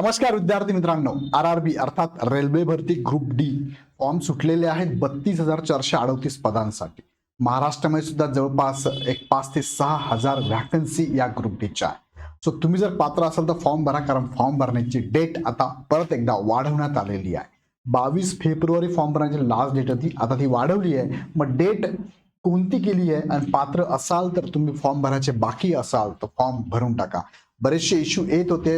नमस्कार विद्यार्थी मित्रांनो. आर आर बी अर्थात रेल्वे भरती ग्रुप डी फॉर्म सुटलेले आहेत बत्तीस हजार चारशे अडतीस पदांसाठी. महाराष्ट्रामध्ये सुद्धा जवळपास एक पाच ते सहा हजार व्हॅकन्सी या ग्रुप डीच्या आहे सो तुम्ही जर पात्र असाल तर फॉर्म भरा कारण फॉर्म भरण्याची डेट आता परत एकदा वाढवण्यात आलेली आहे. बावीस फेब्रुवारी फॉर्म भरण्याची लास्ट डेट होती. आता ती वाढवली आहे. मग डेट कोणती केली आहे? आणि पात्र असाल तर तुम्ही फॉर्म भरायचे बाकी असाल तर फॉर्म भरून टाका. बरेचसे इश्यू येत होते.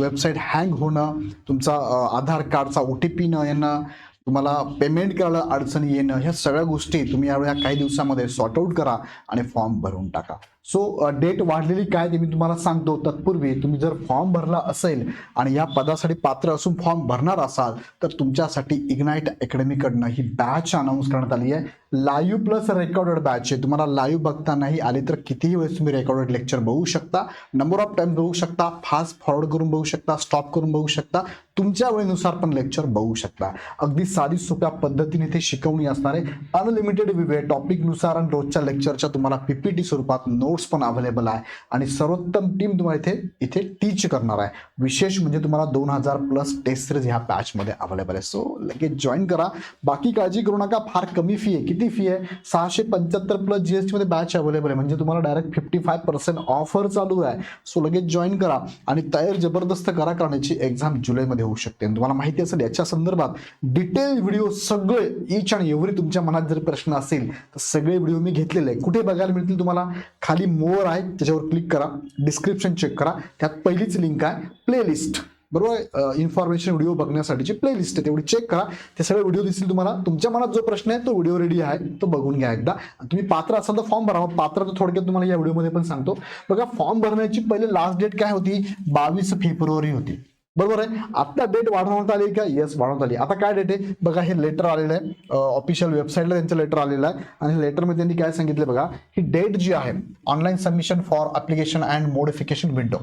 वेबसाईट हँग होणं तुमचा आधार कार्डचा ओ टी पी न येणं तुम्हाला पेमेंट करायला अडचणी येणं ह्या सगळ्या गोष्टी तुम्ही यावेळी काही दिवसामध्ये सॉर्ट आऊट करा आणि फॉर्म भरून टाका. सो डेट uh, वाढलेली काय ते मी तुम्हाला सांगतो. तत्पूर्वी तुम्ही जर फॉर्म भरला असेल आणि या पदासाठी पात्र असून फॉर्म भरणार असाल तर तुमच्यासाठी इग्नाईट अकॅडमीकडनं ही बॅच अनाऊन्स करण्यात आली आहे. लाईव्ह प्लस रेकॉर्डेड बॅच आहे. तुम्हाला लाईव्ह बघता नाही आले तर कितीही वेळेस तुम्ही रेकॉर्डेड लेक्चर बघू शकता. नंबर ऑफ टाइम बघू शकता. फास्ट फॉरवर्ड करून बघू शकता. स्टॉप करून बघू शकता. तुमच्या वेळेनुसार पण लेक्चर बघू शकता. अगदी साधी सोप्या पद्धतीने ते शिकवणी असणार आहे. अनलिमिटेड वेळ. टॉपिकनुसार आणि रोजच्या लेक्चरच्या तुम्हाला पीपीटी स्वरूपात कोर्स पण अवेलेबल आहे. आणि सर्वोत्तम टीम तुम्हाला इथे इथे टीच करणार आहे. विशेष म्हणजे तुम्हाला दोन हजार प्लस टेस्ट सिरीज ह्या बॅचमध्ये अवेलेबल आहे. सो लगेच जॉईन करा. बाकी काळजी करू नका. फार कमी फी आहे. किती फी आहे? सहाशे पंच्याहत्तर प्लस जी एस टीमध्ये बॅच अवेलेबल आहे. म्हणजे तुम्हाला direct fifty five percent offer चालू आहे. सो लगेच जॉईन करा. आणि तयार जबरदस्त करा करण्याची एक्झाम जुलैमध्ये होऊ शकते. आणि तुम्हाला माहिती असेल याच्या संदर्भात डिटेल व्हिडिओ सगळे इच आणि एव्हरी तुमच्या मनात जर प्रश्न असेल तर सगळे व्हिडिओ मी घेतलेले आहे कुठे बघायला मिळतील तुम्हाला? खाली मोर आहे त्याच्यावर क्लिक करा. डिस्क्रिप्शन चेक करा. त्यात पहिलीच लिंक आहे प्लेलिस्ट बरोबर इन्फॉर्मेशन व्हिडिओ बघण्यासाठीची प्लेलिस्ट आहे. तेवढी चेक करा. ते सगळे व्हिडिओ दिसतील तुम्हाला. तुमच्या मनात जो प्रश्न आहे तो व्हिडिओ रेडी आहे तो बघून घ्या एकदा. तुम्ही पात्र असाल तर फॉर्म भरा. पात्र तर थोडक्यात तुम्हाला या व्हिडिओमध्ये पण सांगतो. बघा फॉर्म भरण्याची पहिले लास्ट डेट काय होती? बावीस फेब्रुवारी होती. बरोबर आहे? आता डेट वाढवण्यात आली का? येस वाढवण्यात आली. आता काय डेट आहे? बघा हे लेटर आलेलं आहे. ऑफिशियल वेबसाईटला त्यांचं लेटर आलेलं आहे. आणि लेटरमध्ये त्यांनी काय सांगितलं बघा? ही डेट जी आहे online submission for application and modification window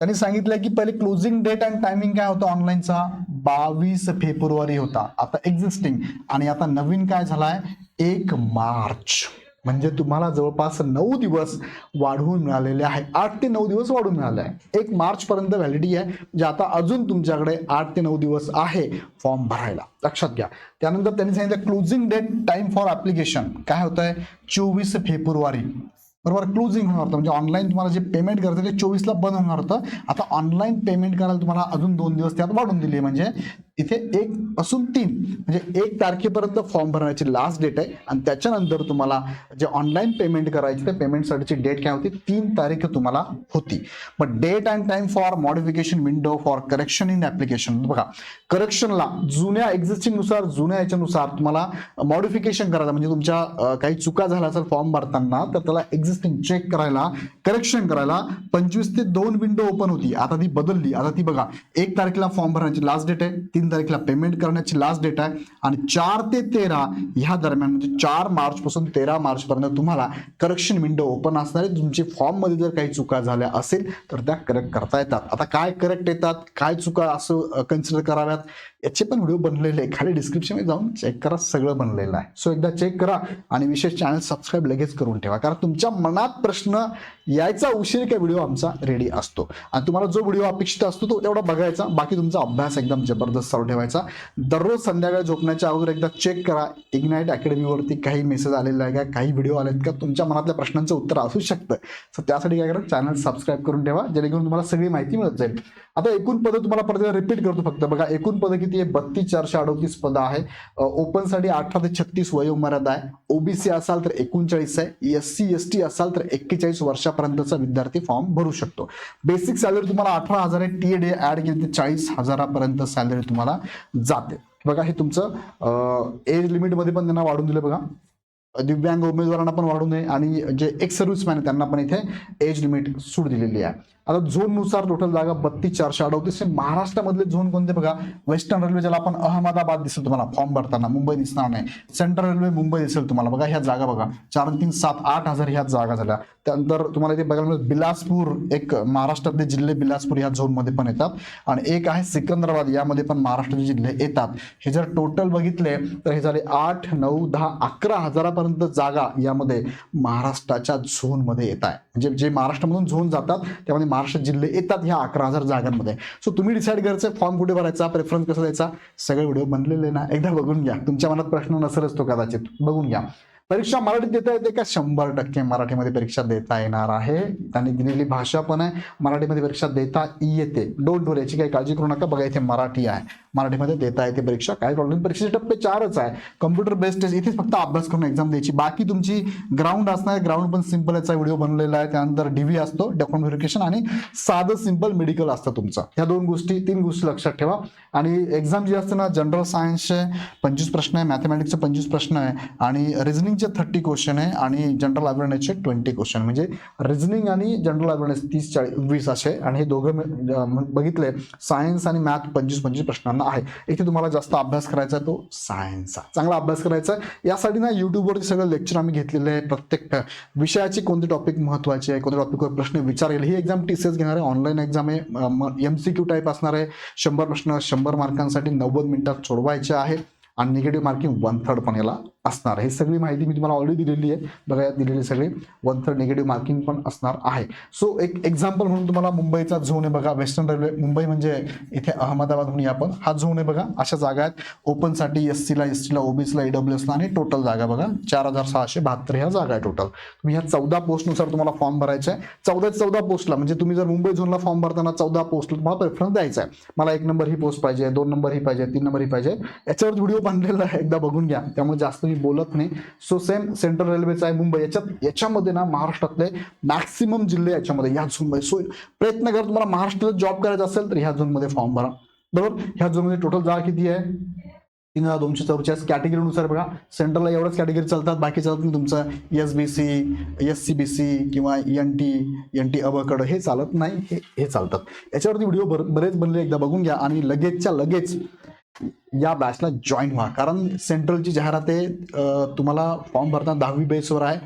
त्यांनी सांगितलं की पहिले क्लोजिंग डेट अँड टायमिंग काय होतं ऑनलाईनचा बावीस फेब्रुवारी होता. आता एक्झिस्टिंग आणि आता नवीन काय झालाय? एक मार्च. म्हणजे तुम्हाला जवळपास नऊ दिवस वाढवून मिळालेले आहे. आठ ते नऊ दिवस वाढून मिळाले आहे. एक मार्चपर्यंत व्हॅलिडी व्हॅलिडिटी आहे म्हणजे आता अजून तुमच्याकडे आठ ते नऊ दिवस आहे फॉर्म भरायला. लक्षात घ्या. त्यानंतर त्यांनी सांगितलं closing date time for application काय होत आहे चोवीस फेब्रुवारी. बरोबर? क्लोजिंग होणार होतं. म्हणजे ऑनलाईन तुम्हाला जे पेमेंट करतं ते चोवीसला बंद होणार होतं. आता ऑनलाईन पेमेंट करायला तुम्हाला अजून दोन दिवस त्यात वाढून दिली म्हणजे इथे एक पासून तीन म्हणजे एक तारखेपर्यंत फॉर्म भरण्याची लास्ट डेट आहे. आणि त्याच्यानंतर तुम्हाला जे ऑनलाईन पेमेंट करायची ते पेमेंटसाठीची डेट काय होती? तीन तारीख तुम्हाला होती. मग date and time for modification window for correction in application बघा करेक्शनला जुन्या एक्झिस्टिंगनुसार जुन्या याच्यानुसार तुम्हाला मॉडिफिकेशन करायला म्हणजे तुमच्या काही चुका झाल्या असेल फॉर्म भरताना तर त्याला एक्झिस्टिंग चेक करायला करेक्शन करायला पंचवीस ते दोन विंडो ओपन होती. आता ती बदलली. आता ती बघा एक तारखेला फॉर्म भरण्याची लास्ट डेट आहे तीन तारखेला पेमेंट करण्याची लास्ट डेट आहे. आणि चार ते तेरा ह्या दरम्यान म्हणजे चार मार्च पासून तेरा मार्च पर्यंत तुम्हाला करेक्शन विंडो ओपन असणार आहे. तुमची फॉर्ममध्ये जर काही चुका झाल्या असेल तर त्या करेक्ट करता येतात. आता काय करेक्ट येतात? काय चुका असं कन्सिडर कराव्यात? याचे पण व्हिडिओ बनलेले आहे खाली डिस्क्रिप्शनमध्ये जाऊन चेक करा सगळं बनलेलं आहे. सो एकदा चेक करा आणि विशेष चॅनल सबस्क्राईब लगेच करून ठेवा. कारण तुमच्या मनात प्रश्न यायचा उशीर काय व्हिडिओ आमचा रेडी असतो. आणि तुम्हाला जो व्हिडिओ अपेक्षित असतो तो तेवढा बघायचा. बाकी तुमचा अभ्यास एकदम जबरदस्त चालू ठेवायचा. दररोज संध्याकाळी झोपण्याच्या अगोदर एकदा चेक करा. इग्नाईट अकॅडमीवरती काही मेसेज आलेला आहे का? काही व्हिडिओ आलेत का? तुमच्या मनातल्या प्रश्नांचं उत्तर असू शकतं. सो त्यासाठी काय करा? चॅनल सबस्क्राईब करून ठेवा. जेणेकरून तुम्हाला सगळी माहिती मिळत जाईल. आता एकूण पदं तुम्हाला परत रिपीट करतो फक्त. बघा एकूण पदं किती आहे बत्तीस चारशे अडोतीस पदं आहे. ओपनसाठी अठरा ते छत्तीस वयोमर्यादा आहे. ओबीसी असाल तर एकोणचाळीस आहे. एस सी एस टी असाल तर एक्केचाळीस वर्षा पर्यंतचा विद्यार्थी फॉर्म भरू शकतो. बेसिक सॅलरी तुम्हाला अठरा हजार आहे. टी डे ऍड केली तर चाळीस हजारापर्यंत सॅलरी तुम्हाला जाते. बघा हे तुमचं एज लिमिटमध्ये पण त्यांना वाढून दिलं बघा. दिव्यांग उमेदवारांना पण वाढू नये आणि जे एक्स सर्व्हिसमॅन आहे त्यांना पण इथे एज लिमिट सूट दिलेली आहे. आता झोननुसार टोटल जागा बत्तीस चारशे अडवतीस महाराष्ट्रामधले झोन कोणते बघा? वेस्टर्न रेल्वे ज्याला आपण अहमदाबाद दिसेल तुम्हाला फॉर्म भरताना. मुंबई दिसणार नाही. सेंट्रल रेल्वे मुंबई दिसेल तुम्हाला. बघा ह्या जागा बघा. चार तीन सात आठ हजार ह्या जागा झाल्या. त्यानंतर तुम्हाला इथे बघायला मिळेल बिलासपूर एक महाराष्ट्रातले जिल्हे बिलासपूर ह्या झोनमध्ये पण येतात. आणि एक आहे सिकंदराबाद. यामध्ये पण महाराष्ट्राचे जिल्हे येतात. हे जर टोटल बघितले तर हे झाले आठ नऊ दहा अकरा हजारापर्यंत जागा यामध्ये महाराष्ट्राच्या झोनमध्ये येत आहे. म्हणजे जे महाराष्ट्रामधून झोन जातात त्यामध्ये महाराष्ट्र जिल्हे येतात ह्या अकरा हजार जागांमध्ये. सो तुम्ही डिसाईड करायचं फॉर्म कुठे भरायचा प्रेफरन्स कसा द्यायचा सगळे व्हिडिओ बनलेले ना एकदा बघून घ्या. तुमच्या मनात प्रश्न नसेलच तो कदाचित बघून घ्या. परीक्षा मराठीत देता येते का? शंभर टक्के मराठीमध्ये परीक्षा देता येणार आहे. त्यांनी दिलेली भाषा पण आहे मराठीमध्ये परीक्षा देता येते. डोंट डोर याची काही काळजी करू नका. बघा इथे मराठी आहे. मराठीमध्ये देता येते परीक्षा. काय प्रॉब्लेम परीक्षेचे टप्पे चारच आहे. कम्प्युटर बेस्ड टेस्ट इथेच फक्त अभ्यास करून एक्झाम द्यायची. बाकी तुमची ग्राउंड असणार ग्राउंड पण सिंपल याचा व्हिडिओ बनलेला आहे. त्यानंतर डीव्ही असतो डॉक्युमेंट व्हेरिफिकेशन आणि साधं सिंपल मेडिकल असतं तुमचं. ह्या दोन गोष्टी तीन गोष्टी लक्षात ठेवा. आणि एक्झाम जी असते ना जनरल सायन्सचे पंचवीस प्रश्न आहे मॅथमॅटिक्सचे पंचवीस प्रश्न आहे आणि रिझनिंगचे थर्टी क्वेश्चन आहे आणि जनरल अवेअरनेसचे ट्वेंटी क्वेश्चन म्हणजे रिझनिंग आणि जनरल अवेअरनेस तीस चाळीस वीस असे आणि हे दोघं बघितले. सायन्स आणि मॅथ पंचवीस पंचवीस प्रश्नांना आहे. इथे तुम्हाला जास्त अभ्यास करायचा आहे तो सायन्सचा चांगला अभ्यास करायचा आहे. यासाठी ना युट्यूबवरती सगळं लेक्चर आम्ही घेतलेले आहे प्रत्येक विषयाची कोणते टॉपिक महत्त्वाचे आहे कोणत्या टॉपिकवर प्रश्न विचारेल ही एक्झाम टी सी एस घेणार आहे. ऑनलाईन एक्झाम आहे. एम सी क्यू टाईप असणार आहे. शंभर प्रश्न शंभर मार्कांसाठी नव्वद मिनिटात सोडवायचे आहे. आणि निगेटिव्ह मार्किंग वन थर्ड पण याला असणार. हे सगळी माहिती मी तुम्हाला ऑलरेडी दिलेली आहे. बघा यात दिलेली सगळी वन थर्ड निगेटिव्ह मार्किंग पण असणार आहे. सो एक एक्झाम्पल म्हणून तुम्हाला मुंबईचा झोन आहे बघा वेस्टर्न रेल्वे मुंबई म्हणजे इथे अहमदाबाद म्हणून आपण. हा झोन आहे बघा अशा जागा आहेत. ओपनसाठी एस सीला एस टीला ओबीसीला ईडब्ल्यू एसला आणि टोटल जागा बघा चार हजार सहाशे बहात्तर ह्या जागा आहे टोटल तुम्ही ह्या चौदा पोस्टनुसार तुम्हाला फॉर्म भरायचा आहे. चौदा चौदा पोस्टला म्हणजे तुम्ही जर मुंबई झोनला फॉर्म भरताना चौदा पोस्टला तुम्हाला प्रेफरन्स द्यायचा आहे. मला एक नंबर ही पोस्ट पाहिजे दोन नंबर ही पाहिजे तीन नंबर ही पाहिजे. याच्यावर व्हिडिओ बनलेला आहे. एकदा बघून घ्या. त्यामुळे जास्त मी बोलत नाही. सो सेम सेंट्रल रेल्वेचा आहे मुंबई. याच्यात याच्यामध्ये ना महाराष्ट्रातले मॅक्सिमम जिल्हे याच्यामध्ये ह्या झोनमध्ये. सो प्रयत्न करा तुम्हाला महाराष्ट्रात जॉब करायचा असेल तर ह्या झोनमध्ये फॉर्म भरा. बरोबर? ह्या झोनमध्ये टोटल जागा किती आहे? तीन हजार दोनशे चौचाळीस कॅटेगरीनुसार बघा. सेंट्रलला एवढंच कॅटेगरी चालतात बाकी चालत नाही तुमचं S B C S C B C किंवा एन टी एन टी अबकड हे चालत नाही हे हे चालतात. याच्यावरती व्हिडिओ बर बरेच बनले एकदा बघून घ्या. आणि लगेचच्या लगेच या बॅचला जॉईन व्हा. कारण सेंट्रलची जाहिरात आहे तुम्हाला फॉर्म भरताना दहावी बेसवर आहे.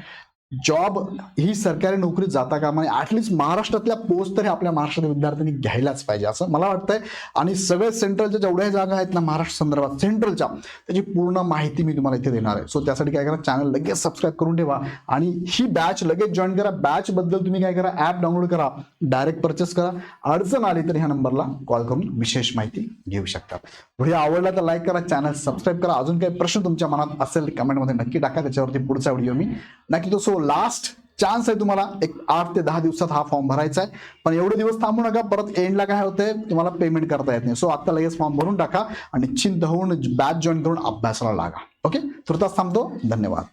जॉब ही सरकारी नोकरी जाता कामा नये ॲटलिस्ट महाराष्ट्रातल्या पोस्ट तरी आपल्या महाराष्ट्रातील विद्यार्थ्यांनी घ्यायलाच पाहिजे असं मला वाटतंय. आणि सगळे सेंट्रलच्या जेवढ्या जागा आहेत ना महाराष्ट्र संदर्भात सेंट्रलच्या त्याची पूर्ण माहिती मी तुम्हाला इथे देणार आहे. सो त्यासाठी काय करा चॅनल लगेच सबस्क्राईब करून ठेवा. आणि ही बॅच लगेच जॉईन करा. बॅच बद्दल तुम्ही काय करा ॲप डाउनलोड करा डायरेक्ट परचेस करा. अडचण आली तर ह्या नंबरला कॉल करून विशेष माहिती घेऊ शकता. व्हिडिओ आवडला तर लाईक करा चॅनल सबस्क्राईब करा. अजून काही प्रश्न तुमच्या मनात असेल कमेंटमध्ये नक्की टाका. त्याच्यावरती पुढचा व्हिडिओ मी नक्की तो सोल लास्ट चान्स आहे तुम्हाला. एक आठ ते दहा दिवसात हा फॉर्म भरायचा आहे. पण एवढे दिवस थांबू नका परत एंडला काय होतंय तुम्हाला पेमेंट करता येत नाही. सो आता लगेच फॉर्म भरून टाका आणि चिंत होऊन बॅच जॉईन करून अभ्यासाला लागा. ओके तुर्तास थांबतो. धन्यवाद.